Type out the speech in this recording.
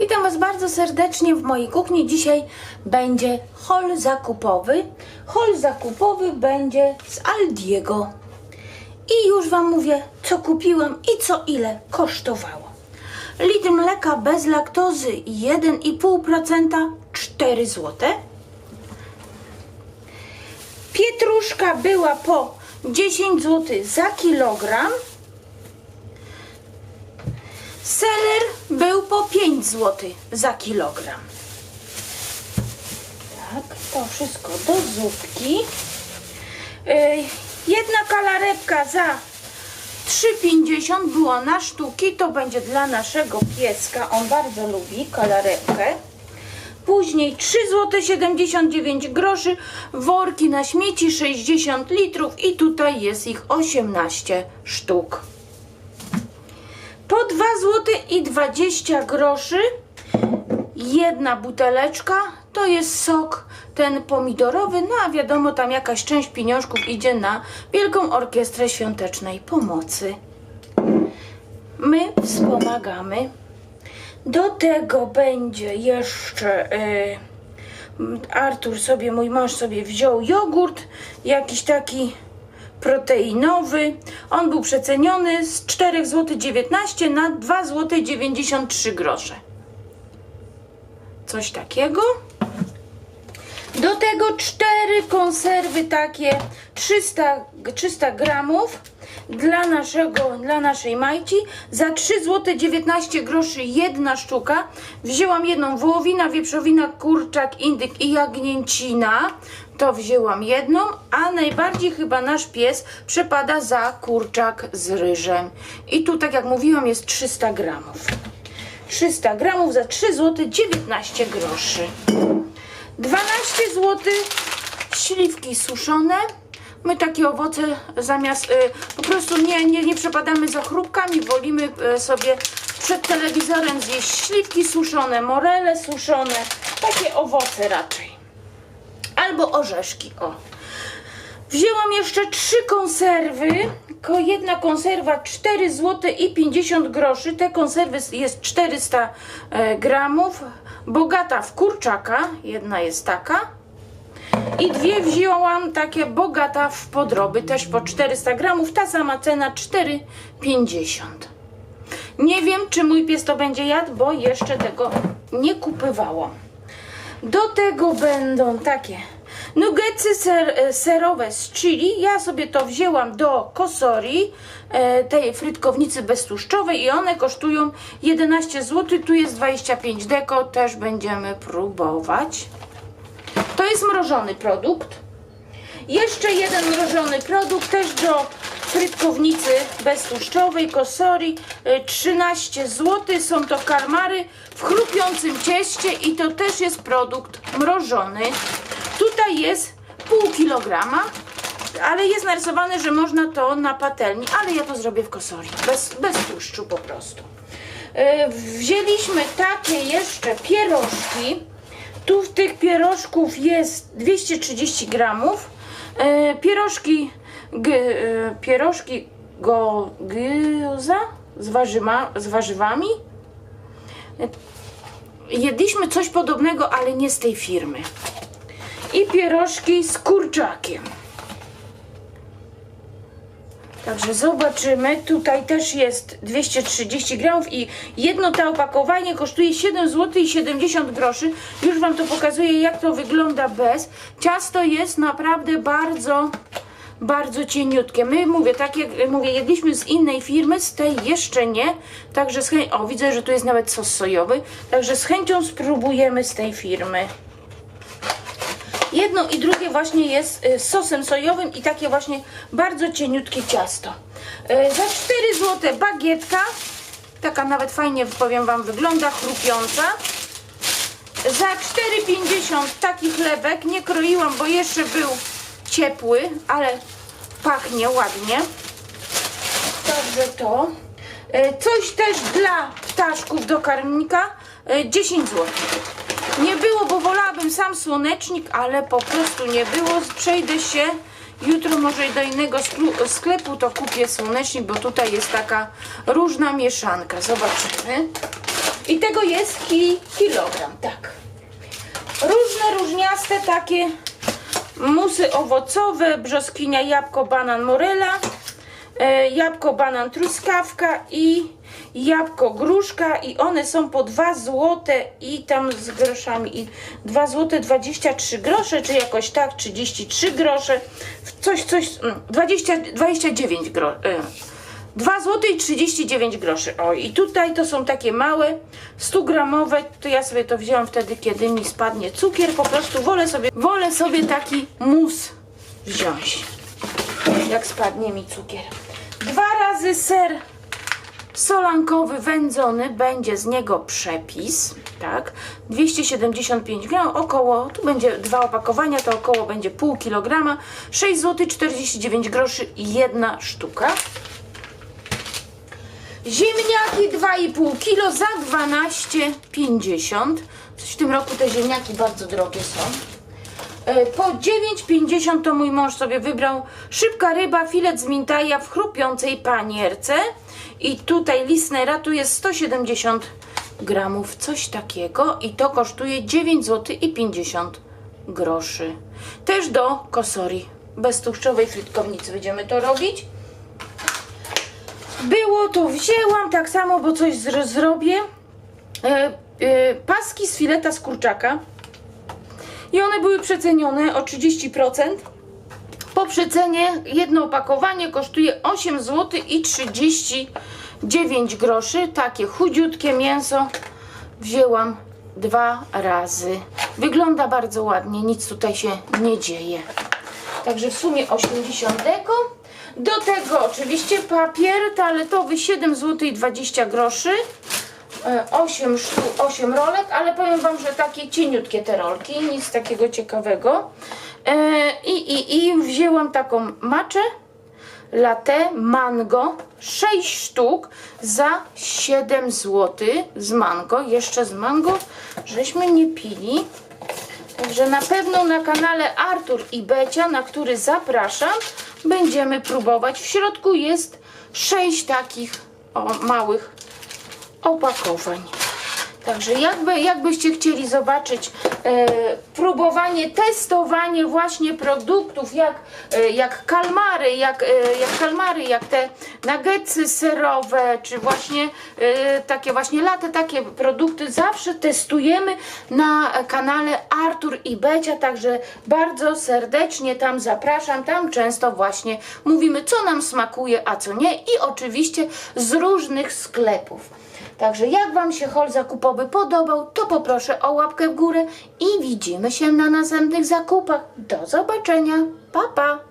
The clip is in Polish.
Witam Was bardzo serdecznie w mojej kuchni. Dzisiaj będzie hol zakupowy. Hol zakupowy będzie z Aldiego. I już Wam mówię, co kupiłam i co ile kosztowało. Litr mleka bez laktozy 1,5% 4 zł. Pietruszka była po 10 zł za kilogram. Seler był po 5 zł za kilogram. Tak, to wszystko do zupki. Yy, jedna kalarepka za 3,50 było na sztuki. To będzie dla naszego pieska. On bardzo lubi kalarepkę. Później 3 zł 79 groszy, worki na śmieci 60 litrów i tutaj jest ich 18 sztuk. Po 2 zł i 20 groszy jedna buteleczka to jest sok ten pomidorowy, no a wiadomo tam jakaś część pieniążków idzie na Wielką Orkiestrę Świątecznej Pomocy. My wspomagamy. Do tego będzie jeszcze y, Artur sobie, mój mąż sobie wziął jogurt, jakiś taki proteinowy. On był przeceniony z 4 zł 19 na 2 zł 93 grosze. Coś takiego. Do tego cztery konserwy takie 300, 300 gramów dla, naszego, dla naszej Majci za 3 zł 19 groszy jedna sztuka. Wzięłam jedną wołowina, wieprzowina, kurczak, indyk i jagnięcina. To wzięłam jedną, a najbardziej chyba nasz pies przepada za kurczak z ryżem. I tu, tak jak mówiłam, jest 300 gramów. 300 gramów za 3 zł 19 groszy. 12 zł śliwki suszone. My takie owoce zamiast y, po prostu nie, nie, nie przepadamy za chrupkami, wolimy y, sobie przed telewizorem zjeść śliwki suszone, morele suszone, takie owoce raczej. Albo orzeszki, o. Wzięłam jeszcze trzy konserwy. Ko- Jedna konserwa 4 zł i 50 groszy. Te konserwy jest 400 e, gramów. Bogata w kurczaka. Jedna jest taka. I dwie wzięłam takie bogata w podroby, też po 400 gramów. Ta sama cena 4,50. Nie wiem, czy mój pies to będzie jadł, bo jeszcze tego nie kupywałam. Do tego będą takie nuggetsy ser, e, serowe z chili. Ja sobie to wzięłam do kosori, e, tej frytkownicy beztłuszczowej i one kosztują 11 zł. Tu jest 25 deko, też będziemy próbować. To jest mrożony produkt. Jeszcze jeden mrożony produkt, też do frytkownicy beztłuszczowej, kosori, y, 13 zł. Są to karmary w chrupiącym cieście i to też jest produkt mrożony. Tutaj jest pół kilograma, ale jest narysowane, że można to na patelni, ale ja to zrobię w kosori, bez, bez tłuszczu po prostu. Y, Wzięliśmy takie jeszcze pierożki. Tu w tych pierożków jest 230 gramów. E, pierożki, g, e, pierożki go, gyoza z, warzyma, z warzywami. Jedliśmy coś podobnego, ale nie z tej firmy. I pierożki z kurczakiem. Także zobaczymy. Tutaj też jest 230 gramów i jedno to opakowanie kosztuje 7 zł i 70 groszy. Już Wam to pokazuję, jak to wygląda bez. Ciasto jest naprawdę bardzo, bardzo cieniutkie. My, mówię, tak jak mówię, jedliśmy z innej firmy, z tej jeszcze nie. Także z chęcią, o widzę, że tu jest nawet sos sojowy. Także z chęcią spróbujemy z tej firmy. Jedno i drugie właśnie jest y, z sosem sojowym i takie właśnie bardzo cieniutkie ciasto. Y, Za 4 zł bagietka, taka nawet fajnie powiem Wam wygląda, chrupiąca. Za 4,50 taki chlebek, nie kroiłam, bo jeszcze był ciepły, ale pachnie ładnie. Także to. Y, Coś też dla ptaszków do karmnika, y, 10 zł. Nie było, bo wolałabym sam słonecznik, ale po prostu nie było. Przejdę się jutro może do innego sklepu, to kupię słonecznik, bo tutaj jest taka różna mieszanka. Zobaczymy. I tego jest ki kilogram, tak. Różne, różniaste takie musy owocowe, brzoskwinia, jabłko, banan, morela, e, jabłko, banan, truskawka i jabłko, gruszka i one są po 2 złote i tam z groszami i 2 złote 23 grosze, czy jakoś tak, 33 grosze, coś, coś, mm, 20, 29 groszy. 2 zł i 39 groszy. O, i tutaj to są takie małe, 100 gramowe. To ja sobie to wzięłam wtedy, kiedy mi spadnie cukier. Po prostu wolę sobie, wolę sobie taki mus wziąć, jak spadnie mi cukier. Dwa razy ser solankowy wędzony, będzie z niego przepis, tak, 275 gram, około, tu będzie dwa opakowania, to około będzie pół kilograma, 6 zł 49 groszy jedna sztuka. Ziemniaki 2,5 kg za 12,50. Coś w tym roku te ziemniaki bardzo drogie są. E, Po 9,50 to mój mąż sobie wybrał szybka ryba, filet z mintaja w chrupiącej panierce. I tutaj Lisnera tu jest 170 gramów, coś takiego. I to kosztuje 9 zł i 50 groszy. Też do kosori beztłuszczowej frytkownicy będziemy to robić. Było to wzięłam tak samo, bo coś zro- zrobię. E, e, paski z fileta z kurczaka. I one były przecenione o 30%. Po przecenie jedno opakowanie kosztuje 8 zł i 39 groszy. Takie chudziutkie mięso wzięłam dwa razy. Wygląda bardzo ładnie, nic tutaj się nie dzieje. Także w sumie 80 deko. Do tego oczywiście papier toaletowy 7 zł i 20 groszy. E, 8 sztuk, 8 rolek, ale powiem Wam, że takie cieniutkie te rolki, nic takiego ciekawego. E, I, i, I wzięłam taką maczę latte mango 6 sztuk za 7 zł z mango, jeszcze z mango żeśmy nie pili. Także na pewno na kanale Artur i Becia, na który zapraszam, będziemy próbować. W środku jest 6 takich o, małych opakowań. Także jakby, jakbyście chcieli zobaczyć e, próbowanie, testowanie właśnie produktów, jak, e, jak kalmary, jak, e, jak kalmary, jak te nuggetsy serowe, czy właśnie e, takie właśnie late, takie produkty zawsze testujemy na kanale Artur i Becia, także bardzo serdecznie tam zapraszam, tam często właśnie mówimy, co nam smakuje, a co nie i oczywiście z różnych sklepów. Także jak Wam się hol zakupowy podobał, to poproszę o łapkę w górę i widzimy się na następnych zakupach. Do zobaczenia. Pa, pa!